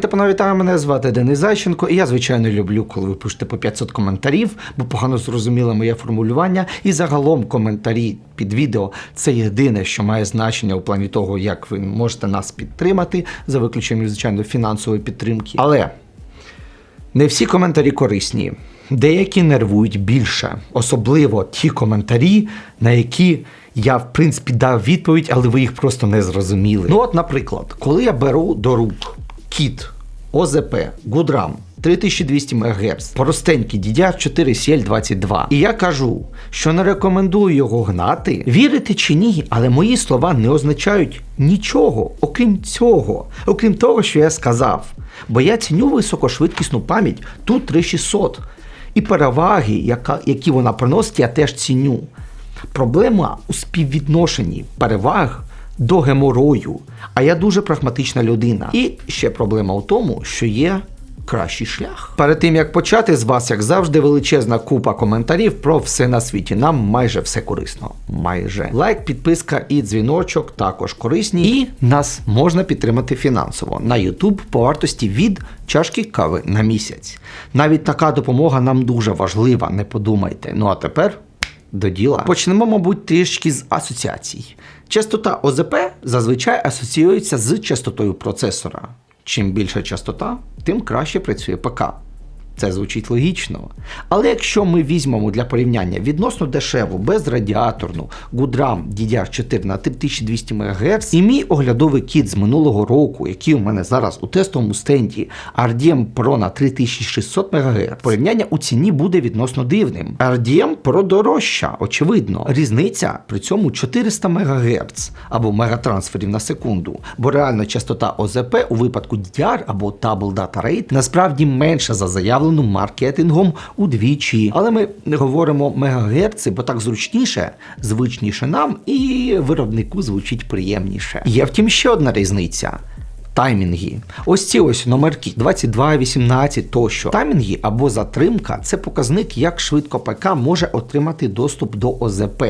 Та панове, вітаю, мене звати Денис Зайченко, і я звичайно люблю, коли ви пишете по 500 коментарів, бо погано зрозуміло моє формулювання. І загалом коментарі під відео це єдине, що має значення у плані того, як ви можете нас підтримати, за виключенням, звичайно, фінансової підтримки. Але не всі коментарі корисні. Деякі нервують більше, особливо ті коментарі, на які я в принципі дав відповідь, але ви їх просто не зрозуміли. Ну, от, наприклад, коли я беру до рук кіт, ОЗП, Гудрам. 3200 МГц, простенький DDR4 CL22. І я кажу, що не рекомендую його гнати. Вірите чи ні, але мої слова не означають нічого, окрім цього, окрім того, що я сказав. Бо я ціню високошвидкісну пам'ять тут 3600. І переваги, яка, які вона приносить, я теж ціню. Проблема у співвідношенні переваг до геморою. А я дуже прагматична людина. І ще проблема у тому, що є кращий шлях. Перед тим як почати з вас, як завжди, величезна купа коментарів про все на світі. Нам майже все корисно. Майже лайк, підписка і дзвіночок також корисні. І нас можна підтримати фінансово на YouTube по вартості від чашки кави на місяць. Навіть така допомога нам дуже важлива, не подумайте. Ну а тепер. До діла. Почнемо, мабуть, трішки з асоціацій. Частота ОЗП зазвичай асоціюється з частотою процесора. Чим більша частота, тим краще працює ПК. Це звучить логічно. Але якщо ми візьмемо для порівняння відносно дешеву безрадіаторну Gudram DDR4 на 3200 МГц і мій оглядовий кіт з минулого року, який у мене зараз у тестовому стенді RDM Pro на 3600 МГц, порівняння у ціні буде відносно дивним. RDM Pro дорожча, очевидно. Різниця при цьому 400 МГц або мегатрансферів на секунду, бо реальна частота ОЗП у випадку DDR або Double Data Rate насправді менша за заявлену маркетингом удвічі. Але ми не говоримо мегагерци, бо так зручніше, звичніше нам і виробнику звучить приємніше. Є втім ще одна різниця. Таймінги. Ось ці ось номерки 22, 18 тощо. Таймінги або затримка це показник, як швидко ПК може отримати доступ до ОЗП,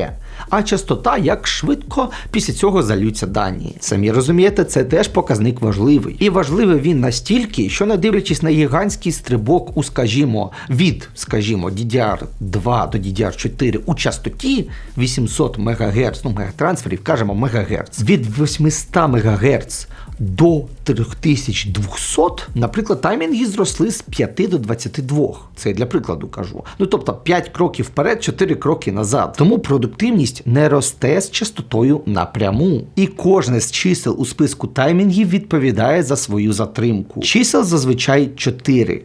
а частота, як швидко після цього залються дані. Самі розумієте, це теж показник важливий. І важливий він настільки, що не дивлячись на гігантський стрибок у, скажімо, від, скажімо, DDR2 до DDR4 у частоті 800 МГц, ну мегатрансферів, кажемо МГц, від 800 МГц до 3200, наприклад, таймінги зросли з 5 до 22. Це я для прикладу кажу. Ну тобто 5 кроків вперед, 4 кроки назад. Тому продуктивність не росте з частотою напряму. І кожне з чисел у списку таймінгів відповідає за свою затримку. Чисел зазвичай 4.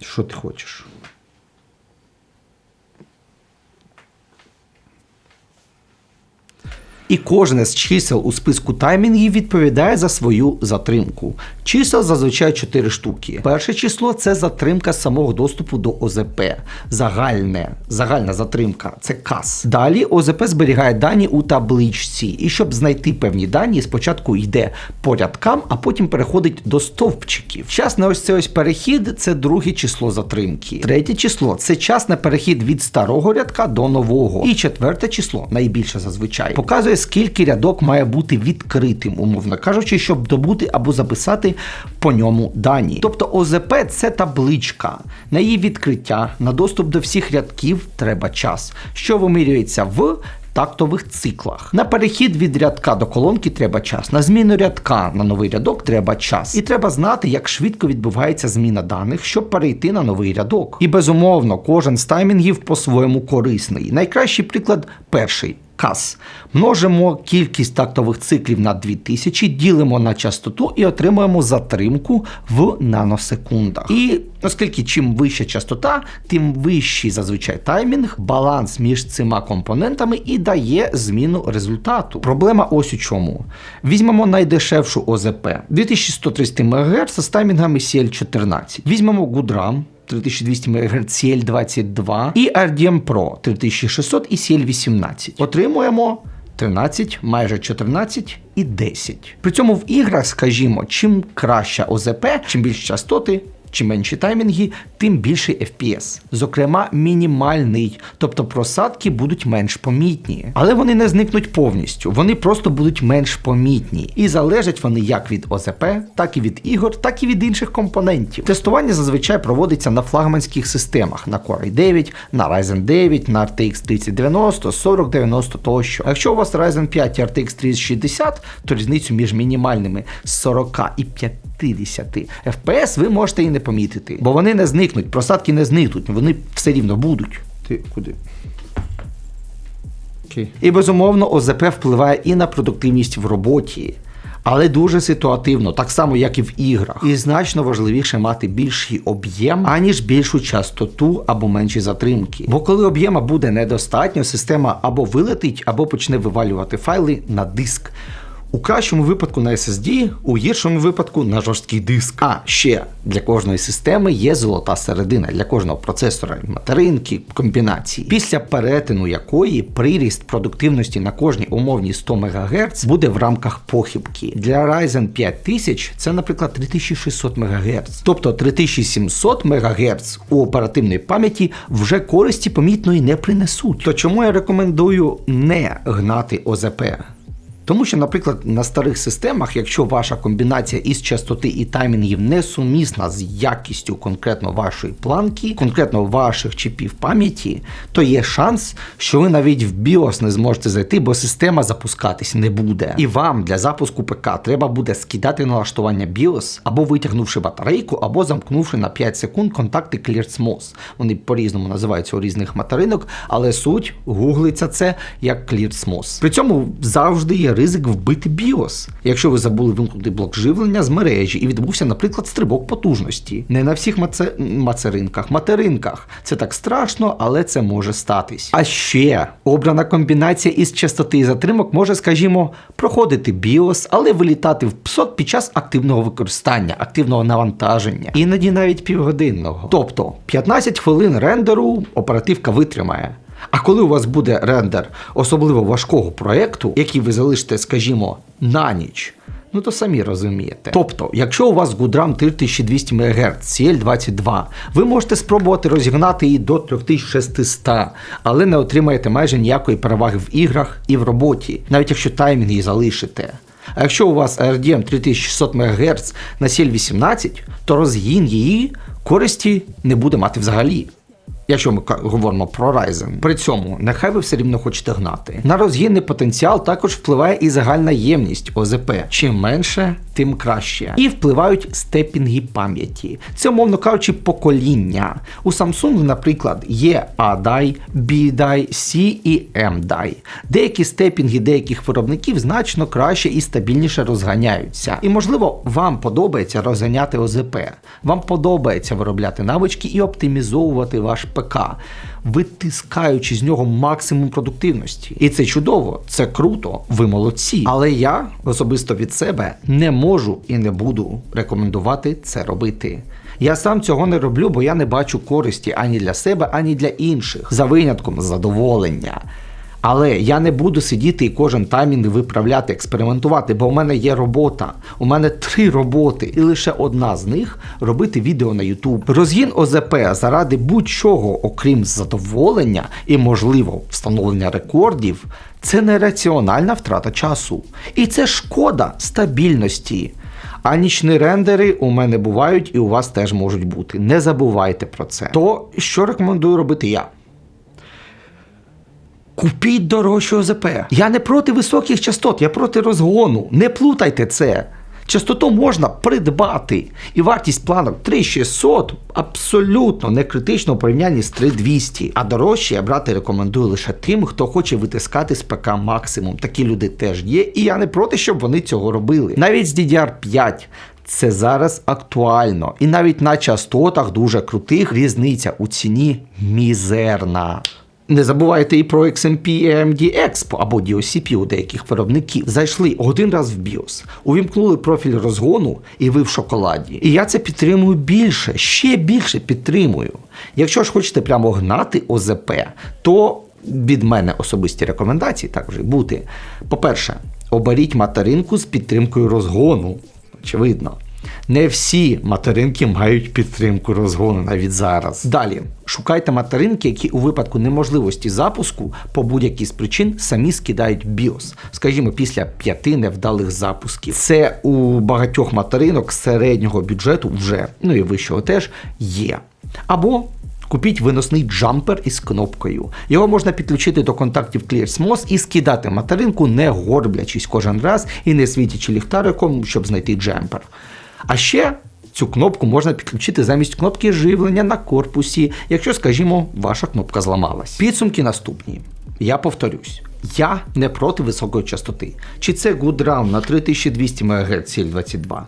Що ти хочеш? І кожне з чисел у списку таймінгів відповідає за свою затримку. Чисел зазвичай 4 штуки. Перше число це затримка самого доступу до ОЗП. Загальне, загальна затримка це кас. Далі ОЗП зберігає дані у табличці. І щоб знайти певні дані, спочатку йде по рядкам, а потім переходить до стовпчиків. Час на ось цей ось перехід це друге число затримки. Третє число це час на перехід від старого рядка до нового. І четверте число, найбільше зазвичай, показує скільки рядок має бути відкритим, умовно кажучи, щоб добути або записати по ньому дані. Тобто ОЗП це табличка. На її відкриття, на доступ до всіх рядків треба час, що вимірюється в тактових циклах. На перехід від рядка до колонки треба час. На зміну рядка на новий рядок треба час. І треба знати, як швидко відбувається зміна даних, щоб перейти на новий рядок. І безумовно, кожен з таймінгів по-своєму корисний. Найкращий приклад перший. Кас. Множимо кількість тактових циклів на 2000, ділимо на частоту і отримуємо затримку в наносекундах. І оскільки чим вища частота, тим вищий зазвичай таймінг, баланс між цими компонентами і дає зміну результату. Проблема ось у чому. Візьмемо найдешевшу ОЗП 2130 МГц з таймінгами CL14. Візьмемо Gudram 3200 МГц CL22 і RDM Pro 3600 і CL18. Отримуємо 13, майже 14 і 10. При цьому в іграх, скажімо, чим краща ОЗП, чим більше частоти, Чим менші таймінги, тим більший FPS. Зокрема, мінімальний, тобто просадки будуть менш помітні. Але вони не зникнуть повністю, вони просто будуть менш помітні. І залежать вони як від ОЗП, так і від ігор, так і від інших компонентів. Тестування зазвичай проводиться на флагманських системах на Core i9, на Ryzen 9, на RTX 3090, 4090 тощо. А якщо у вас Ryzen 5 і RTX 3060, то різницю між мінімальними 40 і 50 FPS ви можете і не помітити, бо вони не зникнуть, просадки не зникнуть, вони все рівно будуть. Ти куди? Окей. І безумовно, ОЗП впливає і на продуктивність в роботі. Але дуже ситуативно, так само, як і в іграх. І значно важливіше мати більший об'єм, аніж більшу частоту або менші затримки. Бо коли об'єма буде недостатньо, система або вилетить, або почне вивалювати файли на диск. У кращому випадку на SSD, у гіршому випадку на жорсткий диск. А ще для кожної системи є золота середина для кожного процесора, материнки, комбінації, після перетину якої приріст продуктивності на кожній умовній 100 МГц буде в рамках похибки. Для Ryzen 5000 це, наприклад, 3600 МГц. Тобто 3700 МГц у оперативної пам'яті вже користі помітної не принесуть. То чому я рекомендую не гнати ОЗП? Тому що, наприклад, на старих системах, якщо ваша комбінація із частоти і таймінгів не сумісна з якістю конкретно вашої планки, конкретно ваших чіпів пам'яті, то є шанс, що ви навіть в BIOS не зможете зайти, бо система запускатись не буде. І вам для запуску ПК треба буде скидати налаштування BIOS, або витягнувши батарейку, або замкнувши на 5 секунд контакти ClearSMOS. Вони по-різному називаються у різних материнок, але суть гуглиться це як ClearSMOS. При цьому завжди є ризик вбити BIOS, якщо ви забули вимкнути блок живлення з мережі і відбувся, наприклад, стрибок потужності. Не на всіх маце... мацеринках, материнках. Це так страшно, але це може статись. А ще обрана комбінація із частоти і затримок може, скажімо, проходити BIOS, але вилітати в псот під час активного використання, активного навантаження, іноді навіть півгодинного. Тобто 15 хвилин рендеру оперативка витримає. А коли у вас буде рендер особливо важкого проєкту, який ви залишите, скажімо, на ніч, ну то самі розумієте. Тобто, якщо у вас Гудрам 3200 МГц CL22, ви можете спробувати розігнати її до 3600, але не отримаєте майже ніякої переваги в іграх і в роботі, навіть якщо таймінг її залишите. А якщо у вас ARDM 3600 МГц на CL18, то розгін її користі не буде мати взагалі. Якщо ми говоримо про Ryzen. При цьому, нехай ви все рівно хочете гнати. На розгінний потенціал також впливає і загальна ємність ОЗП. Чим менше, тим краще. І впливають степінги пам'яті. Це, умовно кажучи, покоління. У Samsung, наприклад, є A-DAI, B-DAI, C і M-DAI. Деякі степінги деяких виробників значно краще і стабільніше розганяються. І можливо, вам подобається розганяти ОЗП. Вам подобається виробляти навички і оптимізовувати ваш ПК, витискаючи з нього максимум продуктивності. І це чудово, це круто, ви молодці. Але я особисто від себе не можу і не буду рекомендувати це робити. Я сам цього не роблю, бо я не бачу користі ані для себе, ані для інших, за винятком задоволення. Але я не буду сидіти і кожен таймінг виправляти, експериментувати, бо у мене є робота. У мене три роботи, і лише одна з них робити відео на YouTube. Розгін ОЗП заради будь-чого, окрім задоволення і, можливо, встановлення рекордів, це нераціональна втрата часу. І це шкода стабільності. А нічні рендери у мене бувають і у вас теж можуть бути. Не забувайте про це. То що рекомендую робити я? Купіть дорожче ОЗП. Я не проти високих частот, я проти розгону. Не плутайте це. Частоту можна придбати. І вартість планок 3600 абсолютно не критично у порівнянні з 3200. А дорожче я брати рекомендую лише тим, хто хоче витискати з ПК максимум. Такі люди теж є, і я не проти, щоб вони цього робили. Навіть з DDR5 це зараз актуально. І навіть на частотах дуже крутих різниця у ціні мізерна. Не забувайте і про XMP і AMD Expo або DOCP у деяких виробників. Зайшли один раз в BIOS, увімкнули профіль розгону і ви в шоколаді. І я це підтримую більше, ще більше підтримую. Якщо ж хочете прямо гнати ОЗП, то від мене особисті рекомендації так вже бути. По-перше, оберіть материнку з підтримкою розгону. Очевидно. Не всі материнки мають підтримку розгону навіть зараз. Далі шукайте материнки, які у випадку неможливості запуску по будь-якій з причин самі скидають BIOS. Скажімо, після п'яти невдалих запусків. Це у багатьох материнок середнього бюджету вже, ну і вищого теж є. Або Купіть виносний джампер із кнопкою. Його можна підключити до контактів ClearSMOS і скидати материнку, не горблячись кожен раз і не світячи ліхтариком, щоб знайти джемпер. А ще цю кнопку можна підключити замість кнопки живлення на корпусі, якщо, скажімо, ваша кнопка зламалась. Підсумки наступні. Я повторюсь. Я не проти високої частоти. Чи це Goodround на 3200 МГц CL22,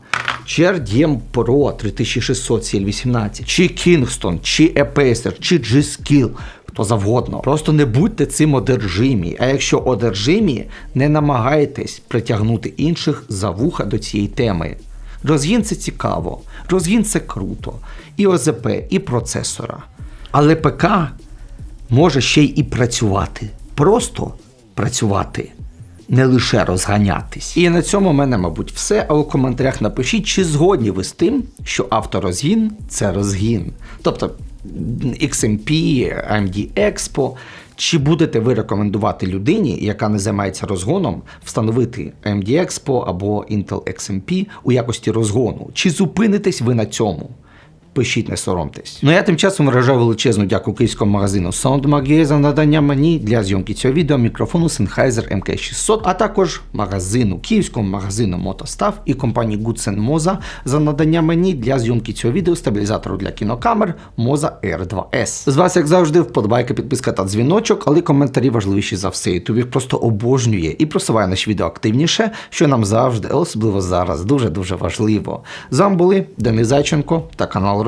чи RDM Pro 3600 CL18, чи Kingston, чи Apacer, чи G-Skill, хто завгодно. Просто не будьте цим одержимі. А якщо одержимі, не намагайтесь притягнути інших за вуха до цієї теми. Розгін це цікаво, розгін це круто, і ОЗП, і процесора. Але ПК може ще й і працювати. Просто працювати, не лише розганятись. І на цьому в мене, мабуть, все. А у коментарях напишіть, чи згодні ви з тим, що авторозгін це розгін. Тобто XMP, AMD Expo. Чи будете ви рекомендувати людині, яка не займається розгоном, встановити AMD Expo або Intel XMP у якості розгону? Чи зупинитесь ви на цьому? Пишіть, не соромтесь. Ну я тим часом виражаю величезну дяку київському магазину SoundMagie за надання мені для зйомки цього відео мікрофону Sennheiser MK600, а також магазину київському магазину Мотостав і компанії Goodsen Moza за надання мені для зйомки цього відео стабілізатору для кінокамер Moza R2S. З вас, як завжди, вподобайка, підписка та дзвіночок, але коментарі важливіші за все. Ютуб їх просто обожнює і просуває наш відео активніше, що нам завжди, особливо зараз, дуже дуже важливо. З вами були Денис Зайченко та канал